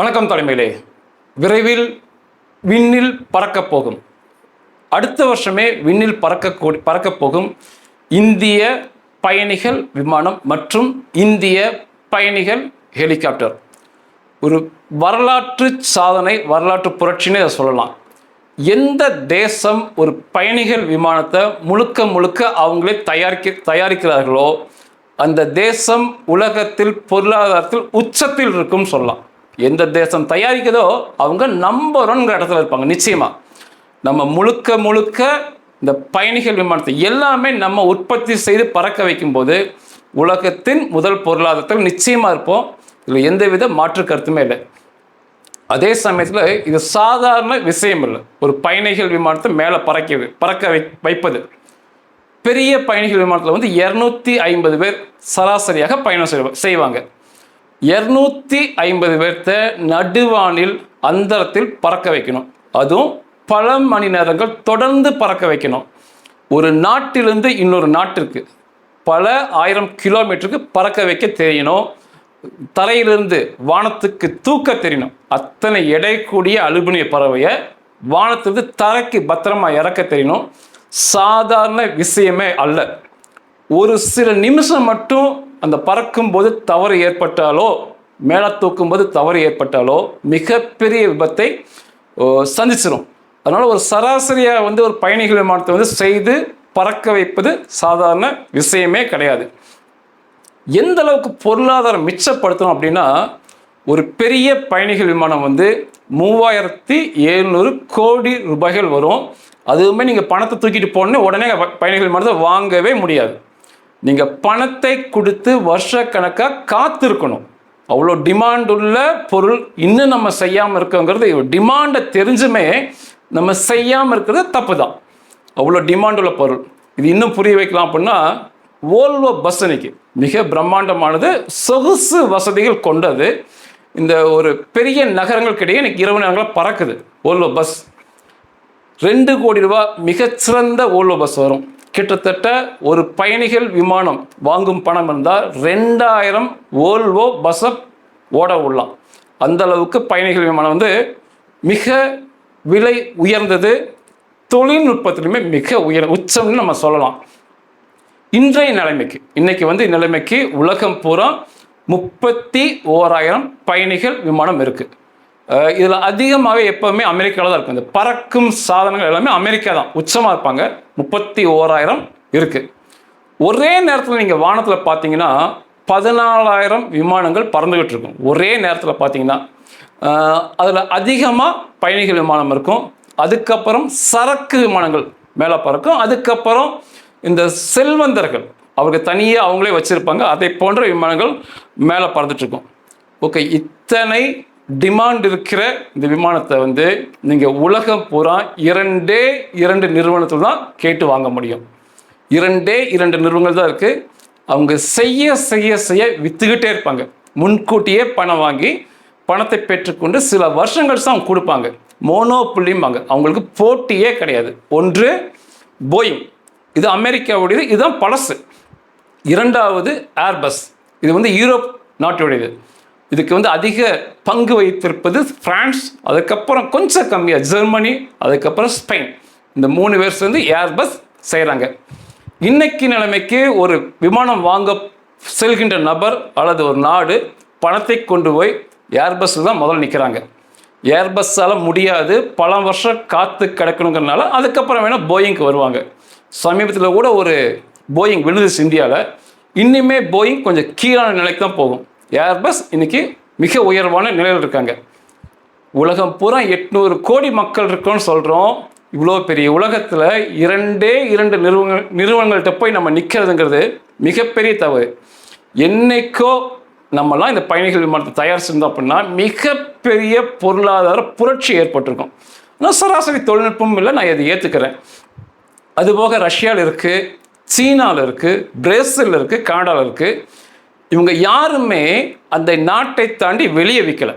வணக்கம் தலைமையிலே. விரைவில் விண்ணில் பறக்கப் போகும். அடுத்த வருஷமே விண்ணில் பறக்க பறக்கப் போகும். இந்திய பயணிகள் விமானம் மற்றும் இந்திய பயணிகள் ஹெலிகாப்டர். ஒரு வரலாற்று சாதனை வரலாற்று புரட்சின்னு அதை சொல்லலாம். எந்த தேசம் ஒரு பயணிகள் விமானத்தை முழுக்க முழுக்க அவங்களே தயாரிக்க தயாரிக்கிறார்களோ அந்த தேசம் உலகத்தில் பொருளாதாரத்தில் உச்சத்தில் இருக்கும்னு சொல்லலாம். எந்த தேசம் தயாரிக்குதோ அவங்க நம்பர் இடத்துல இருப்பாங்க நிச்சயமாக நம்ம முழுக்க முழுக்க இந்த பயணிகள் விமானத்தை எல்லாமே நம்ம உற்பத்தி செய்து பறக்க வைக்கும்போது உலகத்தின் முதல் பொருளாதாரத்தில் நிச்சயமாக இருப்போம். இதில் எந்தவித மாற்று கருத்துமே இல்லை. அதே சமயத்தில் இது சாதாரண விஷயம் இல்லை. ஒரு பயணிகள் விமானத்தை மேலே பறக்க பறக்க வை வைப்பது. பெரிய பயணிகள் விமானத்தில் வந்து இரநூத்தி ஐம்பது பேர் சராசரியாக பயணம் செய்வாங்க. இரநூத்தி ஐம்பது பேர்த்த நடுவானில் அந்தரத்தில் பறக்க வைக்கணும். அதுவும் பல மணி நேரங்கள் தொடர்ந்து பறக்க வைக்கணும். ஒரு நாட்டிலிருந்து இன்னொரு நாட்டிற்கு பல ஆயிரம் கிலோமீட்டருக்கு பறக்க வைக்க தெரியணும். தரையிலிருந்து வானத்துக்கு தூக்க தெரியணும். அத்தனை எடை கூடிய அலுமினிய பறவையை வானத்திலிருந்து தரைக்கு பத்திரமா இறக்க தெரியணும். சாதாரண விஷயமே அல்ல. ஒரு சில நிமிஷம் மட்டும் அந்த பறக்கும்போது தவறு ஏற்பட்டாலோ மேலே தூக்கும்போது தவறு ஏற்பட்டாலோ மிகப்பெரிய விபத்தை சந்திச்சிடும் அதனால் ஒரு சராசரியாக வந்து ஒரு பயணிகள் விமானத்தை வந்து செய்து பறக்க வைப்பது சாதாரண விஷயமே கிடையாது. எந்த அளவுக்கு பொருளாதாரம் மிச்சப்படுத்தணும் அப்படின்னா ஒரு பெரிய பயணிகள் விமானம் வந்து மூவாயிரத்தி எழுநூறு கோடி ரூபாய்கள் வரும். அதுவுமே நீங்கள் பணத்தை தூக்கிட்டு போனோன்னே உடனே ப- பயணிகள் விமானத்தை வாங்கவே முடியாது. நீங்கள் பணத்தை கொடுத்து வருஷக்கணக்காக காத்திருக்கணும். அவ்வளோ டிமாண்ட் உள்ள பொருள் இன்னும் நம்ம செய்யாமல் இருக்கோங்கிறது டிமாண்டை தெரிஞ்சுமே நம்ம செய்யாமல் இருக்கிறது தப்பு தான் அவ்வளோ டிமாண்ட் உள்ள பொருள். இது இன்னும் புரிய வைக்கலாம் அப்படின்னா ஓல்வோ பஸ் அன்னைக்கு மிக பிரம்மாண்டமானது சொகுசு வசதிகள் கொண்டது. இந்த ஒரு பெரிய நகரங்களுக்கிடையே இன்னைக்கு இரவு நேரங்களில் பறக்குது ஓல்வோ பஸ் ரெண்டு கோடி ரூபா மிகச்சிறந்த ஓல்வோ பஸ் வரும். கிட்டத்தட்ட ஒரு பயணிகள் விமானம் வாங்கும் பணம் இருந்தால் ரெண்டாயிரம் ஓல்வோ பஸ்ஸப் ஓட விடலாம் அந்த அளவுக்கு பயணிகள் விமானம் வந்து மிக விலை உயர்ந்தது. தொழில்நுட்பத்திலுமே மிக உயர் உச்சம்னு நம்ம சொல்லலாம். இன்றைய நிலைமைக்கு இன்னைக்கு வந்து நிலைமைக்கு உலகம் பூரா முப்பத்தி ஓராயிரம் பயணிகள் விமானம் இருக்குது இதில் அதிகமாகவே எப்போவுமே அமெரிக்காவில் தான் இருக்கும். இந்த பறக்கும் சாதனங்கள் எல்லாமே அமெரிக்கா தான் உச்சமாக இருப்பாங்க. முப்பத்தி ஓராயிரம் இருக்குது ஒரே நேரத்தில் நீங்கள் வானத்தில் பார்த்தீங்கன்னா பதினாலாயிரம் விமானங்கள் பறந்துகிட்டு இருக்கும். ஒரே நேரத்தில் பார்த்தீங்கன்னா அதில் அதிகமாக பயணிகள் விமானம் இருக்கும். அதுக்கப்புறம் சரக்கு விமானங்கள் மேலே பறக்கும். அதுக்கப்புறம் இந்த செல்வந்தர்கள் அவருக்கு தனியாக அவங்களே வச்சுருப்பாங்க. அதை போன்ற விமானங்கள் மேலே பறந்துட்டுருக்கும் ஓகே இத்தனை டிமாண்ட் இருக்கிற இந்த விமானத்தை வந்து நீங்கள் உலகம் பூரா இரண்டே இரண்டு நிறுவனத்தில் தான் கேட்டு வாங்க முடியும். இரண்டே இரண்டு நிறுவனங்கள் தான் இருக்குது அவங்க செய்ய செய்ய செய்ய விற்றுக்கிட்டே இருப்பாங்க. முன்கூட்டியே பணம் வாங்கி பணத்தை பெற்றுக்கொண்டு சில வருஷங்கள் தான் அவங்க கொடுப்பாங்க. மோனோப்புள்ளிம்பாங்க அவங்களுக்கு போட்டியே கிடையாது. ஒன்று போயிங். இது அமெரிக்காவுடையது இதுதான் பழசு. இரண்டாவது ஏர்பஸ். இது வந்து யூரோப் நாட்டுடையது. இதுக்கு வந்து அதிக பங்கு வைத்திருப்பது பிரான்ஸ் அதுக்கப்புறம் கொஞ்சம் கம்மியாக ஜெர்மனி அதுக்கப்புறம் ஸ்பெயின். இந்த மூணு பேர் சேர்ந்து ஏர்பஸ் செய்கிறாங்க இன்னைக்கு நிலைமைக்கு ஒரு விமானம் வாங்க செல்கின்ற நபர் அல்லது ஒரு நாடு பணத்தை கொண்டு போய் ஏர்பஸ்ஸில் தான் முதல்ல நிற்கிறாங்க ஏர்பஸ்ஸால் முடியாது பல வருஷம் காத்து கிடக்கணுங்கிறனால அதுக்கப்புறம் வேணால் போயிங்க்கு வருவாங்க. சமீபத்தில் கூட ஒரு போயிங் விழுந்துச்சு இந்தியாவில் இன்னுமே போயிங் கொஞ்சம் கீழான நிலைக்கு தான் போகும். ஏர்பஸ் இன்றைக்கி மிக உயர்வான நிலையில் இருக்காங்க. உலகம் பூரா எட்நூறு கோடி மக்கள் இருக்கோன்னு சொல்கிறோம் இவ்வளோ பெரிய உலகத்தில் இரண்டே இரண்டு நிறுவனங்கள் நிறுவனங்கள்கிட்ட போய் நம்ம நிற்கிறதுங்கிறது மிகப்பெரிய தவறு. என்னைக்கோ நம்மலாம் இந்த பயணிகள் விமானத்தை தயாரிச்சிருந்தோம் அப்படின்னா மிகப்பெரிய பொருளாதார புரட்சி ஏற்பட்டிருக்கும். ஆனால் சராசரி தொழில்நுட்பம் இல்லை நான் இதை ஏற்றுக்கிறேன் அதுபோக ரஷ்யாவில் இருக்குது சீனாவில் இருக்குது பிரேசில் இருக்குது கனடாவில் இருக்குது இவங்க யாருமே அந்த நாட்டை தாண்டி வெளியே விற்கல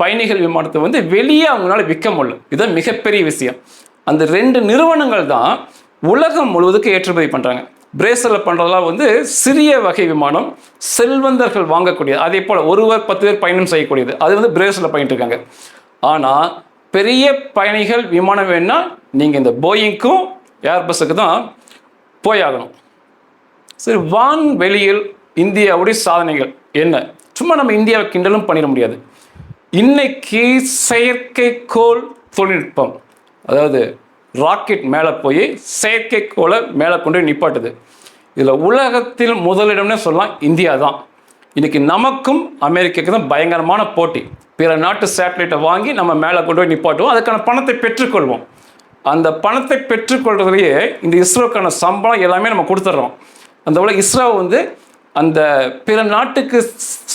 பயணிகள் விமானத்தை வந்து வெளியே அவங்களால விற்க முடியல. இதுதான் மிகப்பெரிய விஷயம். அந்த ரெண்டு நிறுவனங்கள் தான் உலகம் முழுவதுக்கு ஏற்றுமதி பண்ணுறாங்க பிரேசிலில் பண்ணுறதெல்லாம் வந்து சிறிய வகை விமானம் செல்வந்தர்கள் வாங்கக்கூடியது. அதே போல் ஒருவர் பத்து பேர் பயணம் செய்யக்கூடியது. அது வந்து பிரேசலில் பண்ணிட்டு இருக்காங்க. ஆனால் பெரிய பயணிகள் விமானம் வேணால் நீங்கள் இந்த போயிங்க்கும் ஏர்பஸுக்கு தான் போயாகணும். சரி வான் வெளியில் இந்தியாவுடைய சாதனைகள் என்ன? சும்மா நம்ம இந்தியாவை கிண்டலும் பண்ணிட முடியாது. இன்னைக்கு செயற்கைக்கோள் தொழில்நுட்பம் அதாவது ராக்கெட் மேலே போய் செயற்கைக்கோளை மேலே கொண்டு போய் நிப்பாட்டுது. இதில் உலகத்தில் முதலிடம்னே சொல்லலாம் இந்தியா தான். இன்னைக்கு நமக்கும் அமெரிக்காவுக்கு தான் பயங்கரமான போட்டி. பிற நாட்டு சேட்டலைட்டை வாங்கி நம்ம மேலே கொண்டு போய் நிப்பாட்டுவோம். அதுக்கான பணத்தை பெற்றுக்கொள்வோம். அந்த பணத்தை பெற்றுக்கொள்றதுலேயே இந்த இஸ்ரோக்கான சம்பளம் எல்லாமே நம்ம கொடுத்துட்றோம். அந்த போல இஸ்ரோ வந்து அந்த பிற நாட்டுக்கு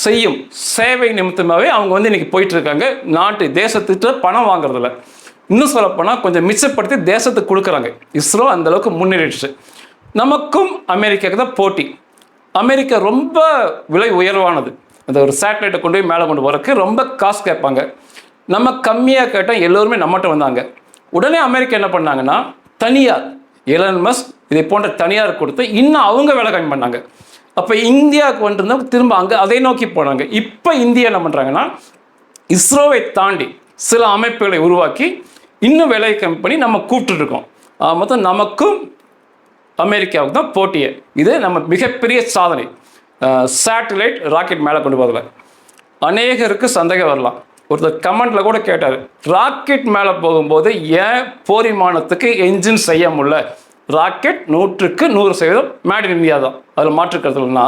செய்யும் சேவை நிமித்தமாகவே அவங்க வந்து இன்றைக்கி போயிட்டுருக்காங்க. நாட்டு தேசத்துக்கிட்ட பணம் வாங்குறதில்ல. இன்னும் சொல்லப்போனால் கொஞ்சம் மிச்சப்படுத்தி தேசத்துக்கு கொடுக்குறாங்க. இஸ்ரோ அந்த அளவுக்கு முன்னேறிடுச்சு. நமக்கும் அமெரிக்காவுக்கு தான் போட்டி. அமெரிக்கா ரொம்ப விலை உயர்வானது. அந்த ஒரு சேட்டலைட்டை கொண்டு போய் மேலே கொண்டு போகிறதுக்கு ரொம்ப காசு கேட்பாங்க. நம்ம கம்மியாக கேட்டால் எல்லோருமே நம்மகிட்ட வந்தாங்க. உடனே அமெரிக்கா என்ன பண்ணாங்கன்னா தனியார் எலன் மஸ் இதை போன்ற தனியார் கொடுத்து இன்னும் அவங்க வேலை கம்மி பண்ணாங்க. அப்போ இந்தியாவுக்கு வந்துருந்தா திரும்ப அங்கே அதை நோக்கி போனாங்க. இப்போ இந்தியா என்ன பண்ணுறாங்கன்னா இஸ்ரோவை தாண்டி சில அமைப்புகளை உருவாக்கி இன்னும் விலை கம்மி பண்ணி நம்ம கூப்பிட்டுருக்கோம் மொத்தம் நமக்கும் அமெரிக்காவுக்கு தான் போட்டியே. இது நம்ம மிகப்பெரிய சாதனை. சேட்டலைட் ராக்கெட் மேலே கொண்டு போதில் அநேகருக்கு சந்தேகம் வரலாம். ஒருத்தர் கமெண்டில் கூட கேட்டார் ராக்கெட் மேலே போகும்போது ஏன் போரிமானத்துக்கு என்ஜின் செய்ய முடியல? ராக்கெட் நூற்றுக்கு நூறு சதவீதம் மேட் இன் இந்தியா தான். அதில் மாற்றுக்கிறதுனா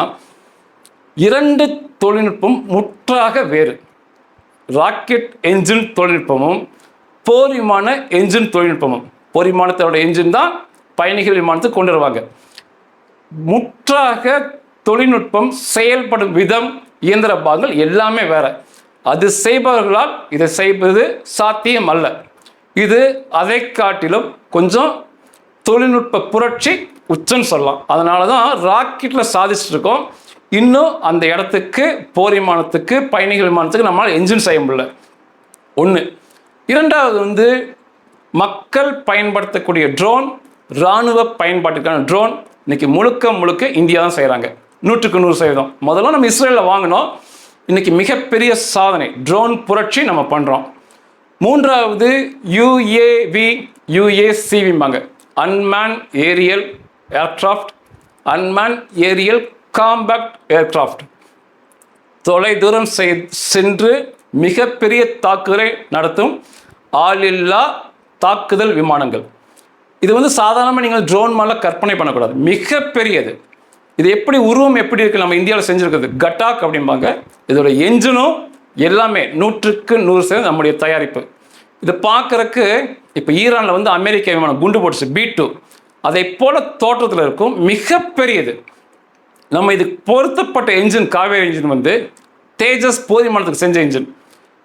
இரண்டு தொழில்நுட்பம் முற்றாக வேறு. ராக்கெட் என்ஜின் தொழில்நுட்பமும் போர் விமான என்ஜின் தொழில்நுட்பமும். போர் விமானத்தோட என்ஜின் தான் பயணிகள் விமானத்துக்கு கொண்டு வருவாங்க முற்றாக தொழில்நுட்பம் செயல்படும் விதம் இயந்திர பாகங்கள் எல்லாமே வேற. அது செய்பவர்களால் இதை செய்வது சாத்தியம் அல்ல இது அதை காட்டிலும் கொஞ்சம் தொழில்நுட்ப புரட்சி உச்சன்னு சொல்லலாம். அதனால தான் ராக்கெட்டில் சாதிச்சிருக்கோம். இன்னும் அந்த இடத்துக்கு போர் விமானத்துக்கு பயணிகள் விமானத்துக்கு நம்மளால் என்ஜின் செய்ய முடியல. ஒன்று இரண்டாவது வந்து மக்கள் பயன்படுத்தக்கூடிய ட்ரோன் இராணுவ பயன்பாட்டுக்கான ட்ரோன் இன்னைக்கு முழுக்க முழுக்க இந்தியா தான் செய்கிறாங்க நூற்றுக்கு நூறு சதவீதம். முதல்ல நம்ம இஸ்ரேலில் வாங்கினோம். இன்னைக்கு மிகப்பெரிய சாதனை ட்ரோன் புரட்சி நம்ம பண்ணுறோம் மூன்றாவது UAV யுஏசிவிம்பாங்க unmanned aerial aircraft unmanned aerial compact aircraft தொலைதூரம் செய் சென்று மிகப்பெரிய தாக்குதலை நடத்தும் ஆளில்லா தாக்குதல் விமானங்கள். இது வந்து சாதாரணமாக நீங்கள் ட்ரோன் மேலே கற்பனை பண்ணக்கூடாது. மிகப்பெரியது. இது எப்படி உருவம் எப்படி இருக்குது நம்ம இந்தியாவில் செஞ்சுருக்குது கட்டாக் அப்படிம்பாங்க. இதோட என்ஜினும் எல்லாமே நூற்றுக்கு நூறு சதவீதம் நம்முடைய தயாரிப்பு. இது பார்க்கறக்கு இப்போ ஈரானில் வந்து அமெரிக்க விமானம் குண்டு போட்டுச்சு பி டூ அதை போல தோற்றத்தில் இருக்கும் மிகப்பெரியது. நம்ம இது பொருத்தப்பட்ட என்ஜின் காவேரி என்ஜின் வந்து தேஜஸ் போதிமானத்துக்கு செஞ்ச என்ஜின்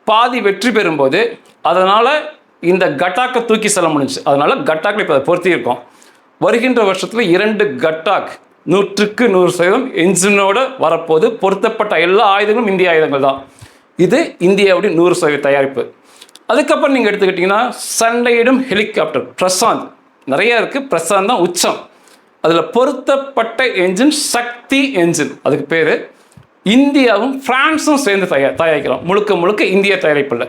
பாதி வெற்றி பெறும்போது அதனால் இந்த கட்டாக்கை தூக்கி செல்ல முடிஞ்சு அதனால் கட்டாக்கில் இப்போ அதை பொருத்தியிருக்கோம். வருகின்ற வருஷத்தில் இரண்டு கட்டாக் நூற்றுக்கு நூறு சதவீதம் என்ஜினோட வரப்போது பொருத்தப்பட்ட எல்லா ஆயுதங்களும் இந்திய ஆயுதங்கள் தான். இது இந்தியாவுடைய நூறு சதவீத தயாரிப்பு. அதுக்கப்புறம் நீங்கள் எடுத்துக்கிட்டிங்கன்னா சண்டையிடும் ஹெலிகாப்டர் பிரசாந்த். நிறையா இருக்குது பிரசாந்த் தான் உச்சம். அதில் பொருத்தப்பட்ட என்ஜின் சக்தி என்ஜின் அதுக்கு பேர் இந்தியாவும் ஃப்ரான்ஸும் சேர்ந்து தயா தயாரிக்கிறோம். முழுக்க முழுக்க இந்திய தயாரிப்பில்.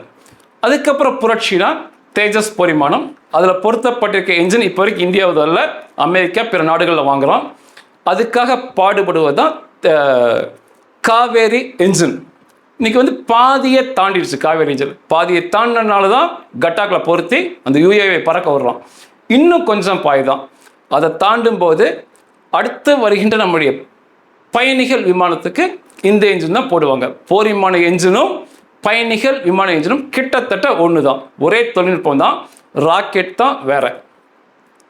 அதுக்கப்புறம் புரட்சினா தேஜஸ் பொரிமானம் அதில் பொருத்தப்பட்டிருக்க என்ஜின் இப்போ வரைக்கும் இந்தியாவது அல்ல. அமெரிக்கா பிற நாடுகளில் வாங்குகிறோம் அதுக்காக பாடுபடுவது தான் காவேரி என்ஜின் இன்னைக்கு வந்து பாதியை தாண்டிடுச்சு காவேரி என்ஜின் பாதியை தாண்டினால தான் கட்டாக்கில் பொருத்தி அந்த யூஏவை பறக்க விடுறோம் இன்னும் கொஞ்சம் பாய் தான் அதை தாண்டும் போது அடுத்து வருகின்ற நம்முடைய பயணிகள் விமானத்துக்கு இந்த என்ஜின் தான் போடுவாங்க. போர் விமான என்ஜினும் பயணிகள் விமான என்ஜினும் கிட்டத்தட்ட ஒன்று தான் ஒரே தொழில்நுட்பம் தான். ராக்கெட் தான் வேற.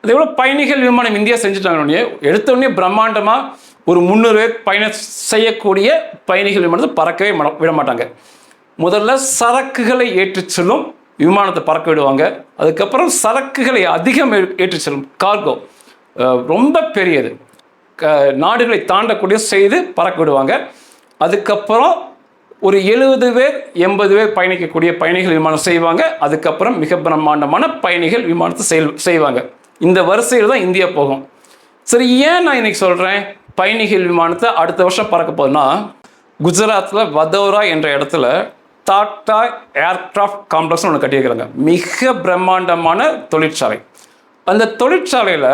அதே போல் பயணிகள் விமானம் இந்தியா செஞ்சுட்டாங்க எடுத்த உடனே பிரம்மாண்டமாக ஒரு முந்நூறு பேர் பயணம் செய்யக்கூடிய பயணிகள் விமானத்தை பறக்கவே விட மாட்டாங்க முதல்ல சரக்குகளை ஏற்றிச் செல்லும் விமானத்தை பறக்க விடுவாங்க. அதுக்கப்புறம் சரக்குகளை அதிகம் ஏற்றி ஏற்றிச் செல்லும் கார்கோ ரொம்ப பெரியது. க- நாடுகளை தாண்டக்கூடிய செய்து பறக்க விடுவாங்க. அதுக்கப்புறம் ஒரு எழுபது பேர் எண்பது பேர் பயணிக்கக்கூடிய பயணிகள் விமானம் செய்வாங்க. அதுக்கப்புறம் மிக பிரம்மாண்டமான பயணிகள் விமானத்தை செய் செய்வாங்க. இந்த வரிசையில் தான் இந்தியா போகும். சரி ஏன் நான் இன்னைக்கு சொல்கிறேன் பயணிகள் விமானத்தை அடுத்த வருஷம் பறக்க போகுதுன்னா குஜராத்தில் வதோரா என்ற இடத்துல டாட்டா ஏர்க்ராஃப்ட் காம்ப்ளெக்ஸ்னு ஒன்று கட்டியிருக்கிறாங்க. மிக பிரம்மாண்டமான தொழிற்சாலை. அந்த தொழிற்சாலையில்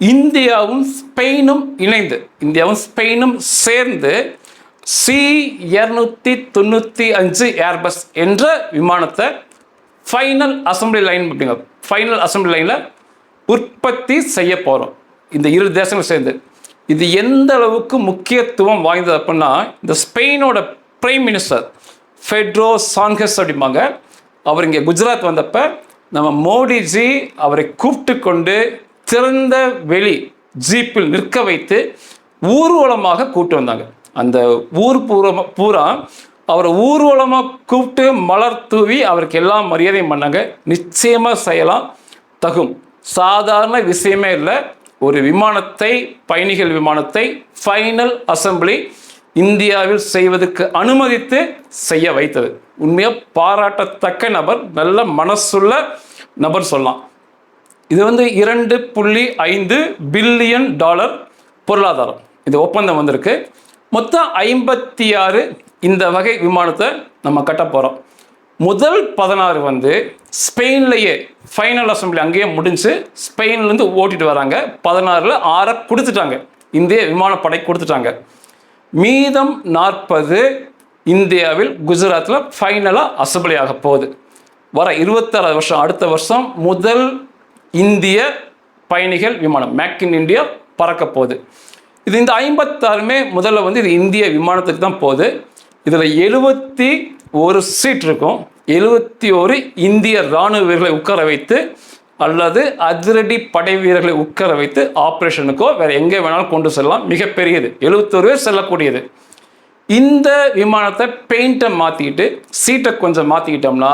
இந்தியாவும் ஸ்பெயினும் இணைந்து இந்தியாவும் ஸ்பெயினும் சேர்ந்து சி இரநூத்தி தொண்ணூற்றி அஞ்சு ஏர்பஸ் என்ற விமானத்தை ஃபைனல் அசம்பிளி லைன் அப்படிங்க ஃபைனல் அசம்பிளி லைனில் உற்பத்தி செய்ய போகிறோம் இந்த இரு தேசங்களும் சேர்ந்து. இது எந்த அளவுக்கு முக்கியத்துவம் வாய்ந்தது அப்படின்னா இந்த ஸ்பெயினோட பிரைம் மினிஸ்டர் ஃபெட்ரோ சான்கஸ் அப்படிம்பாங்க. அவர் இங்கே குஜராத் வந்தப்ப நம்ம மோடிஜி அவரை கூப்பிட்டு கொண்டு திறந்த வெளி ஜீப்பில் நிற்க வைத்து ஊர்வலமாக கூப்பிட்டு வந்தாங்க. அந்த ஊர் பூரமா பூரா அவரை ஊர்வலமாக கூப்பிட்டு மலர் தூவி அவருக்கு எல்லா மரியாதையும் பண்ணாங்க. நிச்சயமாக செய்யலாம். தகும். சாதாரண விஷயமே இல்லை. ஒரு விமானத்தை பயணிகள் விமானத்தை ஃபைனல் அசம்பிளி இந்தியாவில் செய்வதற்கு அனுமதித்து செய்ய வைத்தது. உண்மையாக பாராட்டத்தக்க நபர் நல்ல மனசுள்ள நபர் சொல்லலாம். இது வந்து இரண்டு புள்ளி ஐந்து பில்லியன் டாலர் பொருளாதாரம். இது ஒப்பந்தம் வந்திருக்கு. மொத்தம் ஐம்பத்தி ஆறு இந்த வகை விமானத்தை நம்ம கட்ட போகிறோம் முதல் பதினாறு வந்து ஸ்பெயின்லேயே ஃபைனல் அசம்பிளி அங்கேயே முடிஞ்சு ஸ்பெயின்லேருந்து ஓட்டிட்டு வராங்க. பதினாறில் ஆறை கொடுத்துட்டாங்க. இந்திய விமானப்படை கொடுத்துட்டாங்க. மீதம் நாற்பது இந்தியாவில் குஜராத்தில் ஃபைனலாக அசம்பிளி ஆக போகுது. வர இருபத்தாறாவது வருஷம் அடுத்த வருஷம் முதல் இந்திய பயணிகள் விமானம் மேக் இன் இந்தியா பறக்க போகுது. இது இந்த ஐம்பத்தாறுமே முதல்ல வந்து இது இந்திய விமானத்துக்கு தான் போகுது. இதில் எழுபத்தி ஒரு சீட் இருக்கும். எழுபத்தி ஒரு இந்திய இராணுவ வீரர்களை உட்கார வைத்து அல்லது அதிரடி படை வீரர்களை உட்கார வைத்து ஆப்ரேஷனுக்கோ வேறு எங்கே வேணாலும் கொண்டு செல்லலாம். மிகப்பெரியது. எழுபத்தொரு பேர் செல்லக்கூடியது. இந்த விமானத்தை பெயிண்ட்டை மாற்றிக்கிட்டு சீட்டை கொஞ்சம் மாற்றிக்கிட்டோம்னா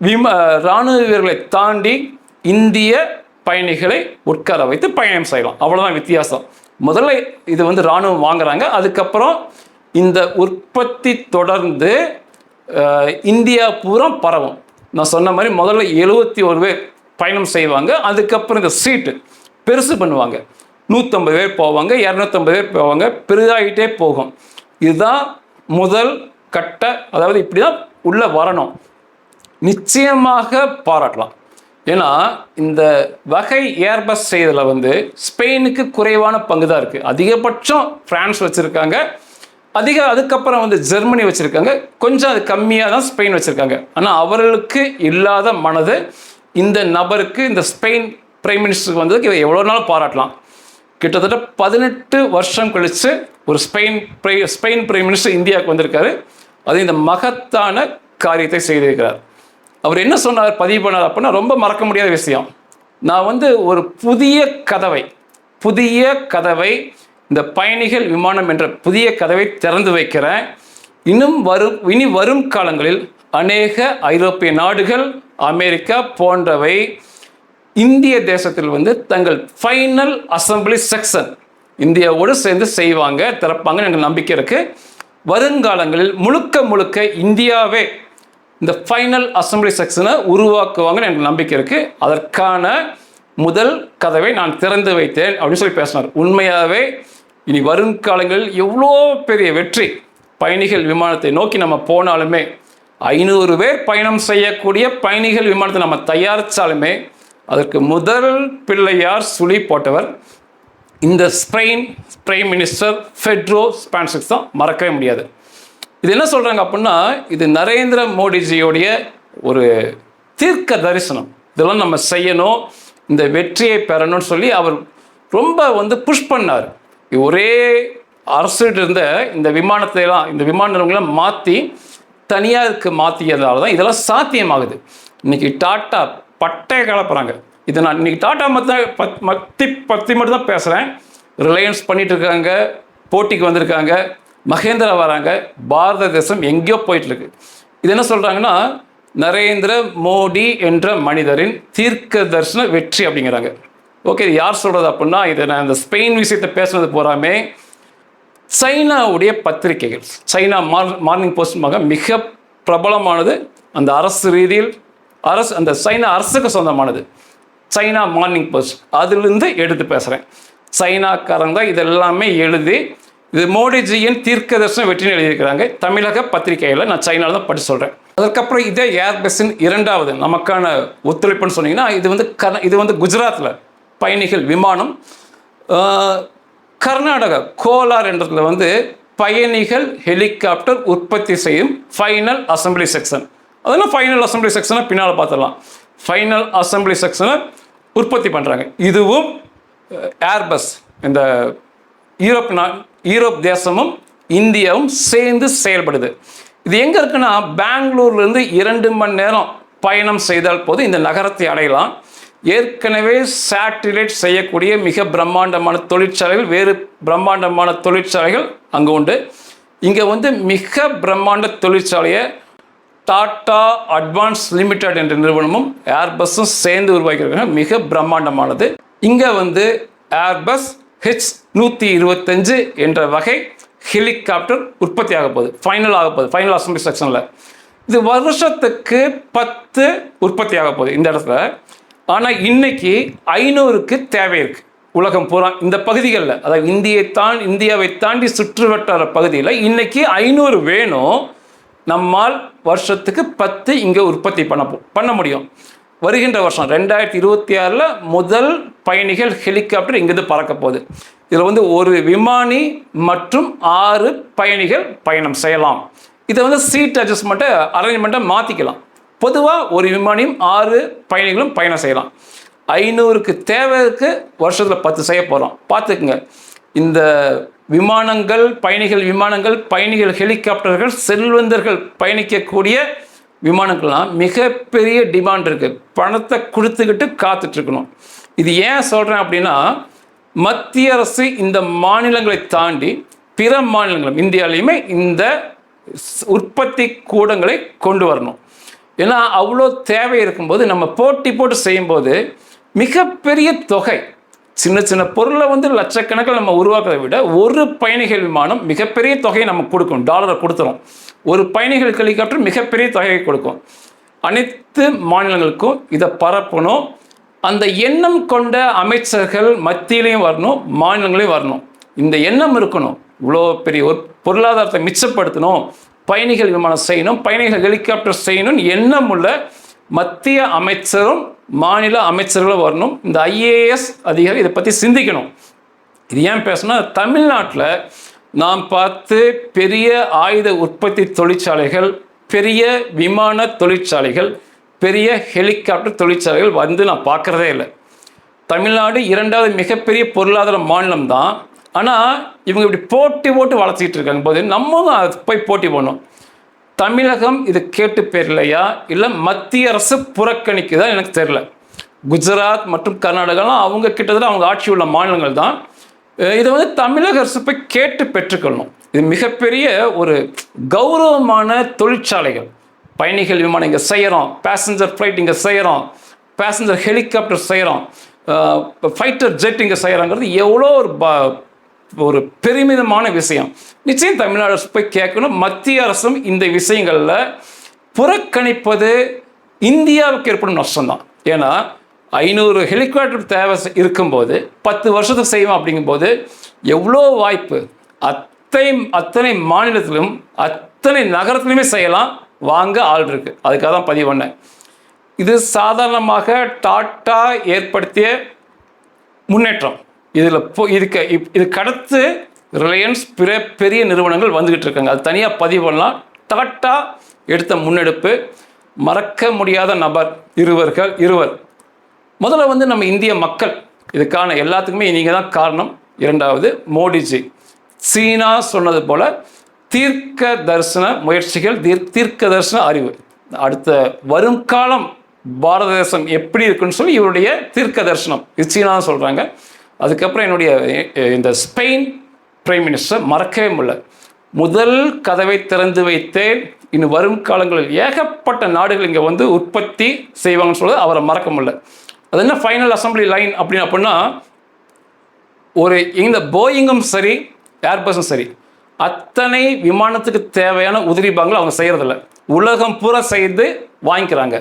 விம இராணுவ வீரர்களை தாண்டி இந்திய பயணிகளை உட்கார வைத்து பயணம் செய்யலாம். அவ்வளோதான் வித்தியாசம். முதல்ல இது வந்து இராணுவம் வாங்குறாங்க. அதுக்கப்புறம் இந்த உற்பத்தி தொடர்ந்து இந்தியா பூரா பரவும். நான் சொன்ன மாதிரி முதல்ல எழுபத்தி ஒரு பேர் பயணம் செய்வாங்க அதுக்கப்புறம் இந்த சீட்டு பெருசு பண்ணுவாங்க. நூற்றம்பது பேர் போவாங்க இரநூத்தம்பது பேர் போவாங்க பெரிதாகிட்டே போகும். இதுதான் முதல் கட்ட அதாவது இப்படி தான் உள்ளே வரணும். நிச்சயமாக பாராட்டலாம். ஏன்னா இந்த வகை ஏர்பஸ் செய்ததில் வந்து ஸ்பெயினுக்கு குறைவான பங்கு தான் இருக்குது அதிகபட்சம் ஃப்ரான்ஸ் வச்சுருக்காங்க. அதிக அதுக்கப்புறம் வந்து ஜெர்மனி வச்சுருக்காங்க. கொஞ்சம் அது கம்மியாக தான் ஸ்பெயின் வச்சுருக்காங்க. ஆனால் அவர்களுக்கு இல்லாத மனது இந்த நபருக்கு இந்த ஸ்பெயின் பிரைம் மினிஸ்டருக்கு வந்ததுக்கு இதை எவ்வளோ நாளும் பாராட்டலாம். கிட்டத்தட்ட பதினெட்டு வருஷம் கழித்து ஒரு ஸ்பெயின் பிரை ஸ்பெயின் பிரைம் மினிஸ்டர் இந்தியாவுக்கு வந்திருக்காரு. அது இந்த மகத்தான காரியத்தை செய்திருக்கிறார். அவர் என்ன சொன்னார் பதிவு பண்ணார் அப்படின்னா ரொம்ப மறக்க முடியாத விஷயம். நான் வந்து ஒரு புதிய கதவை புதிய கதவை இந்த பயணிகள் விமானம் என்ற புதிய கதவை திறந்து வைக்கிறேன் இன்னும் வரும் இனி வரும் காலங்களில் அநேக ஐரோப்பிய நாடுகள் அமெரிக்கா போன்றவை இந்திய தேசத்தில் வந்து தங்கள் ஃபைனல் அசம்பிளி செக்ஷன் இந்தியாவோடு சேர்ந்து செய்வாங்க திறப்பாங்கன்னு எனக்கு நம்பிக்கை இருக்குது வருங்காலங்களில் முழுக்க முழுக்க இந்தியாவே இந்த ஃபைனல் அசம்பிளி செக்ஷனை உருவாக்குவாங்கன்னு எனக்கு நம்பிக்கை இருக்குது அதற்கான முதல் கதவை நான் திறந்து வைத்தேன் அப்படின்னு சொல்லி பேசினார். உண்மையாகவே இனி வருங்காலங்களில் எவ்வளோ பெரிய வெற்றி பயணிகள் விமானத்தை நோக்கி நம்ம போனாலுமே ஐநூறு பேர் பயணம் செய்யக்கூடிய பயணிகள் விமானத்தை நம்ம தயாரித்தாலுமே அதற்கு முதல் பிள்ளையார் சுழி போட்டவர் இந்த Spain prime minister Pedro Sanchez தான் மறக்கவே முடியாது. இது என்ன சொல்கிறாங்க அப்படின்னா இது நரேந்திர மோடிஜியோடைய ஒரு தீர்க்க தரிசனம். இதெல்லாம் நம்ம செய்யணும் இந்த வெற்றியை பெறணும்னு சொல்லி அவர் ரொம்ப வந்து புஷ் பண்ணார். ஒரே அரசுகிட்ட இருந்த இந்த விமானத்தை எல்லாம் இந்த விமான நிறுவனங்களை மாற்றி தனியாருக்கு மாற்றியதால தான் இதெல்லாம் சாத்தியமாகுது. இன்றைக்கி டாட்டா பட்டையை கலப்புறாங்க. இதை நான் இன்னைக்கு டாட்டா மத்த பத் மத்தி பற்றி மட்டும் தான் பேசுகிறேன் ரிலையன்ஸ் பண்ணிட்டு இருக்காங்க போட்டிக்கு வந்திருக்காங்க மகேந்திரா வராங்க பாரத தேசம் எங்கேயோ போயிட்டுருக்கு. இது என்ன சொல்கிறாங்கன்னா நரேந்திர மோடி என்ற மனிதரின் தீர்க்க தரிசன வெற்றி அப்படிங்கிறாங்க. ஓகே இது யார் சொல்கிறது அப்படின்னா இதை நான் இந்த ஸ்பெயின் விஷயத்தை பேசுனது போறாமே சைனாவுடைய பத்திரிகைகள் சைனா மார் மார்னிங் போஸ்ட் மக மிக பிரபலமானது அந்த அரசு ரீதியில் அரசு அந்த சைனா அரசுக்கு சொந்தமானது. சைனா மார்னிங் போஸ்ட் அதிலிருந்து எடுத்து பேசுகிறேன் சைனாக்காரங்க தான் இதெல்லாமே எழுதி இது மோடிஜியின் தீர்க்கதர்சன வெற்றின்னு எழுதியிருக்கிறாங்க. தமிழக பத்திரிகையில் நான் சைனாவில் தான் படித்து சொல்கிறேன் அதுக்கப்புறம் இதே ஏர்பஸின் இரண்டாவது நமக்கான ஒத்துழைப்புன்னு சொன்னீங்கன்னா இது வந்து கர்நா இது வந்து குஜராத்தில் பயணிகள் விமானம். கர்நாடகா கோலார் என்றதுல வந்து பயணிகள் ஹெலிகாப்டர் உற்பத்தி செய்யும் ஃபைனல் அசம்பிளி செக்ஷன் அதெல்லாம் ஃபைனல் அசம்பிளி செக்ஷனை பின்னால் பார்த்துடலாம். ஃபைனல் அசம்பிளி செக்ஷனை உற்பத்தி பண்ணுறாங்க இதுவும் ஏர்பஸ் இந்த யூரோப் நா யூரோப் தேசமும் இந்தியாவும் சேர்ந்து செயல்படுது. இது எங்கே இருக்குன்னா பெங்களூர்லேருந்து இரண்டு மணி நேரம் பயணம் செய்தால் போது இந்த நகரத்தை அடையலாம். ஏற்கனவே சேட்டிலைட் செய்யக்கூடிய மிக பிரம்மாண்டமான தொழிற்சாலைகள் வேறு பிரம்மாண்டமான தொழிற்சாலைகள் அங்கே உண்டு. இங்கே வந்து மிக பிரம்மாண்ட தொழிற்சாலையை டாட்டா அட்வான்ஸ் லிமிடெட் என்ற நிறுவனமும் ஏர்பஸும் சேர்ந்து உருவாக்கியிருக்காங்க. மிக பிரம்மாண்டமானது. இங்கே வந்து ஏர்பஸ் ஹெச் நூற்றி இருபத்தஞ்சு என்ற வகை ஹெலிகாப்டர் உற்பத்தி ஆக போகுது. ஃபைனல் ஆக போகுது. ஃபைனல் அசம்பிளி செக்ஷனில் இது வருஷத்துக்கு பத்து உற்பத்தி ஆக போகுது. இந்த இடத்துல ஆனால் இன்னைக்கு ஐநூறுக்கு தேவை இருக்கு. உலகம் பூரா இந்த பகுதிகளில் அதாவது இந்தியை தான் இந்தியாவை தாண்டி சுற்றுவட்டார பகுதியில் இன்னைக்கு ஐநூறு வேணும். நம்மால் வருஷத்துக்கு பத்து இங்கே உற்பத்தி பண்ண போ- பண்ண முடியும். வருகின்ற வருஷம் ரெண்டாயிரத்தி இருபத்தி ஆறில் முதல் பயணிகள் ஹெலிகாப்டர் இங்கிருந்து பறக்க போகுது. இதில் வந்து ஒரு விமானி மற்றும் ஆறு பயணிகள் பயணம் செய்யலாம். இதை வந்து சீட் அட்ஜஸ்ட்மெண்ட்டை அரேஞ்ச்மெண்ட்டை மாற்றிக்கலாம் பொதுவாக ஒரு விமானியும் ஆறு பயணிகளும் பயணம் செய்யலாம். ஐநூறுக்கு தேவைக்கு வருஷத்தில் பத்து செய்ய போகிறோம் பார்த்துக்குங்க. இந்த விமானங்கள் பயணிகள் விமானங்கள் பயணிகள் ஹெலிகாப்டர்கள் செல்வந்தர்கள் பயணிக்கக்கூடிய விமானங்கள்லாம் மிகப்பெரிய டிமாண்ட் இருக்குது பணத்தை கொடுத்துக்கிட்டு காத்துட்ருக்கணும். இது ஏன் சொல்கிறேன் அப்படின்னா மத்திய அரசு இந்த மாநிலங்களை தாண்டி பிற மாநிலங்களும் இந்தியாலையுமே இந்த உற்பத்தி கூடங்களை கொண்டு வரணும். ஏன்னா அவ்வளோ தேவை இருக்கும்போது நம்ம போட்டி போட்டு செய்யும்போது மிகப்பெரிய தொகை சின்ன சின்ன பொருளை வந்து லட்சக்கணக்கில் நம்ம உருவாக்குறதை விட ஒரு பயணிகள் விமானம் மிகப்பெரிய தொகையை நம்ம கொடுக்கும் டாலரை கொடுத்துரும். ஒரு பயணிகள் ஹெலிகாப்டர் மிகப்பெரிய தொகையை கொடுக்கும். அனைத்து மாநிலங்களுக்கும் இதை பரப்பணும். அந்த எண்ணம் கொண்ட அமைச்சர்கள் மத்தியிலையும் வரணும் மாநிலங்களையும் வரணும். இந்த எண்ணம் இருக்கணும். இவ்வளோ பெரிய ஒரு பொருளாதாரத்தை மிச்சப்படுத்தணும். பயணிகள் விமானம் செய்யணும் பயணிகள் ஹெலிகாப்டர் செய்யணும். எண்ணம் உள்ள மத்திய அமைச்சரும் மாநில அமைச்சர்களும் வரணும். இந்த ஐஏஎஸ் அதிகாரி இதை பற்றி சிந்திக்கணும். இது ஏன் பேசணும்னா தமிழ்நாட்டில் நாம் பார்த்து பெரிய ஆயுத உற்பத்தி தொழிற்சாலைகள் பெரிய விமான தொழிற்சாலைகள் பெரிய ஹெலிகாப்டர் தொழிற்சாலைகள் வந்து நான் பார்க்குறதே இல்லை. தமிழ்நாடு இரண்டாவது மிகப்பெரிய பொருளாதார மாநிலம் தான் ஆனால் இவங்க இப்படி போட்டி போட்டு வளர்த்திக்கிட்டு இருக்காங்க. போது நம்மளும் அது போய் போட்டி போடணும். தமிழகம் இது கேட்டு பெறலையா இல்லை மத்திய அரசு புறக்கணிக்குதா? எனக்கு தெரில குஜராத் மற்றும் கர்நாடகாலாம் அவங்க கிட்டத்தட்ட அவங்க ஆட்சி உள்ள மாநிலங்கள் தான். இதை வந்து தமிழக அரசு போய் கேட்டு பெற்றுக்கொள்ளணும். இது மிகப்பெரிய ஒரு கௌரவமான தொழிற்சாலைகள். பயணிகள் விமானம் இங்கே செய்கிறோம் பேசஞ்சர் ஃப்ளைட் இங்கே செய்கிறோம் பேசஞ்சர் ஹெலிகாப்டர் செய்கிறோம் ஃபைட்டர் ஜெட் இங்கே செய்கிறோங்கிறது எவ்வளோ ஒரு ப ஒரு பெருமிதமான விஷயம். நிச்சயம் தமிழ்நாடு அரசு போய் கேட்கணும். மத்திய அரசும் இந்த விஷயங்களில் புறக்கணிப்பது இந்தியாவுக்கு ஏற்படும் நஷ்டம்தான். ஏன்னா ஐநூறு ஹெலிகாப்டர் தேவை இருக்கும்போது பத்து வருஷத்துக்கு செய்வோம் அப்படிங்கும்போது எவ்வளோ வாய்ப்பு அத்தனை அத்தனை மாநிலத்திலும் அத்தனை நகரத்திலுமே செய்யலாம். வாங்க ஆள் இருக்கு. அதுக்காக தான் பதிவு பண்ணேன். இது சாதாரணமாக டாட்டா ஏற்படுத்திய முன்னேற்றம். இதில் போ இதுக்கு இப்- இதுக்கு அடுத்து ரிலையன்ஸ் பிற பெரிய நிறுவனங்கள் வந்துக்கிட்டு இருக்காங்க. அது தனியாக பதிவு பண்ணலாம். டாட்டா எடுத்த முன்னெடுப்பு மறக்க முடியாத நபர் இருவர்கள் இருவர். முதல்ல வந்து நம்ம இந்திய மக்கள் இதுக்கான எல்லாத்துக்குமே நீங்கள் தான் காரணம். இரண்டாவது மோடிஜி. சீனா சொன்னது போல் தீர்க்க தரிசன முயற்சிகள் தீர் தீர்க்க தரிசன அறிவு. அடுத்த வரும் காலம் பாரத தேசம் எப்படி இருக்குன்னு சொல்லி இவருடைய தீர்க்க தரிசனம். இது சீனா சொல்கிறாங்க அதுக்கப்புறம் என்னுடைய இந்த ஸ்பெயின் பிரைம் மினிஸ்டர் மறக்கவே முடியல. முதல் கதவை திறந்து வைத்தேன். இன்னும் வரும் காலங்களில் ஏகப்பட்ட நாடுகள் இங்கே வந்து உற்பத்தி செய்வாங்கன்னு சொல்ல அவரை மறக்க முடியல. அது என்ன ஃபைனல் அசம்பிளி லைன் அப்படின்னு அப்படின்னா ஒரு இந்த போயிங்கும் சரி ஏர்பஸும் சரி அத்தனை விமானத்துக்கு தேவையான உதிரி பாகங்கள் அவங்க செய்கிறதில்ல உலகம் பூரா செய்து வாங்கிக்கிறாங்க.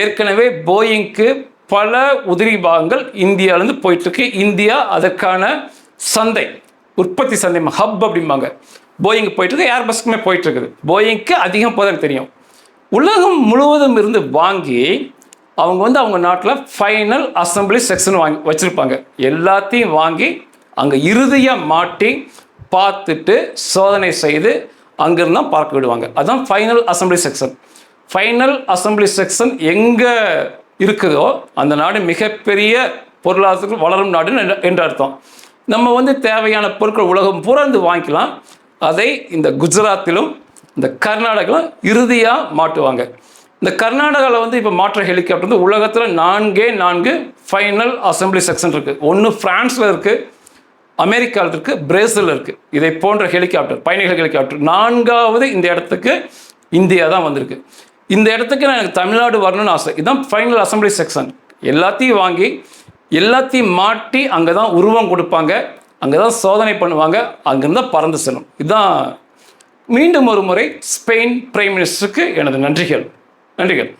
ஏற்கனவே போயிங்க்கு பல உதிரி பாகங்கள் இந்தியாவிலேருந்து போயிட்டுருக்கு. இந்தியா அதற்கான சந்தை உற்பத்தி சந்தை ஹப் அப்படிம்பாங்க. போயிங் போயிட்டுருக்கு ஏர்பஸ்க்குமே போயிட்டுருக்குது. போயிங்க்கு அதிகம் போதான் தெரியும். உலகம் முழுவதும் இருந்து வாங்கி அவங்க வந்து அவங்க நாட்டில் ஃபைனல் அசம்பிளி செக்ஷன் வாங்கி வச்சுருப்பாங்க. எல்லாத்தையும் வாங்கி அங்கே இறுதியாக மாட்டி பார்த்துட்டு சோதனை செய்து அங்கேருந்து தான் பார்க்க விடுவாங்க. அதுதான் final assembly section final assembly section எங்கே இருக்குதோ அந்த நாடு மிகப்பெரிய பொருளாதாரத்துக்கு வளரும் நாடுன்னு என்று- அர்த்தம். நம்ம வந்து தேவையான பொருட்கள் உலகம் பூரா வாங்கிக்கலாம். அதை இந்த குஜராத்திலும் இந்த கர்நாடகாவிலும் இறுதியாக மாட்டுவாங்க இந்த கர்நாடகாவில் வந்து இப்போ மாற்ற ஹெலிகாப்டர் வந்து உலகத்தில் நான்கே நான்கு ஃபைனல் அசம்பிளி செக்ஷன் இருக்குது ஒன்று ஃப்ரான்ஸில் இருக்குது அமெரிக்காவில் இருக்குது பிரேசிலில் இருக்குது இதை போன்ற ஹெலிகாப்டர் பயணிகள் ஹெலிகாப்டர் நான்காவது இந்த இடத்துக்கு இந்தியா தான் வந்திருக்கு. இந்த இடத்துக்கு நான் எனக்கு தமிழ்நாடு வரணும்னு ஆசை. இதுதான் ஃபைனல் அசம்பிளி செக்ஷன் எல்லாத்தையும் வாங்கி எல்லாத்தையும் மாட்டி அங்கே தான் உருவம் கொடுப்பாங்க. அங்கே தான் சோதனை பண்ணுவாங்க. அங்கேருந்து தான் பறந்து செல்லும். இதுதான் மீண்டும் ஒரு முறை ஸ்பெயின் பிரைம் மினிஸ்டருக்கு எனது நன்றிகள். நன்றிகள்.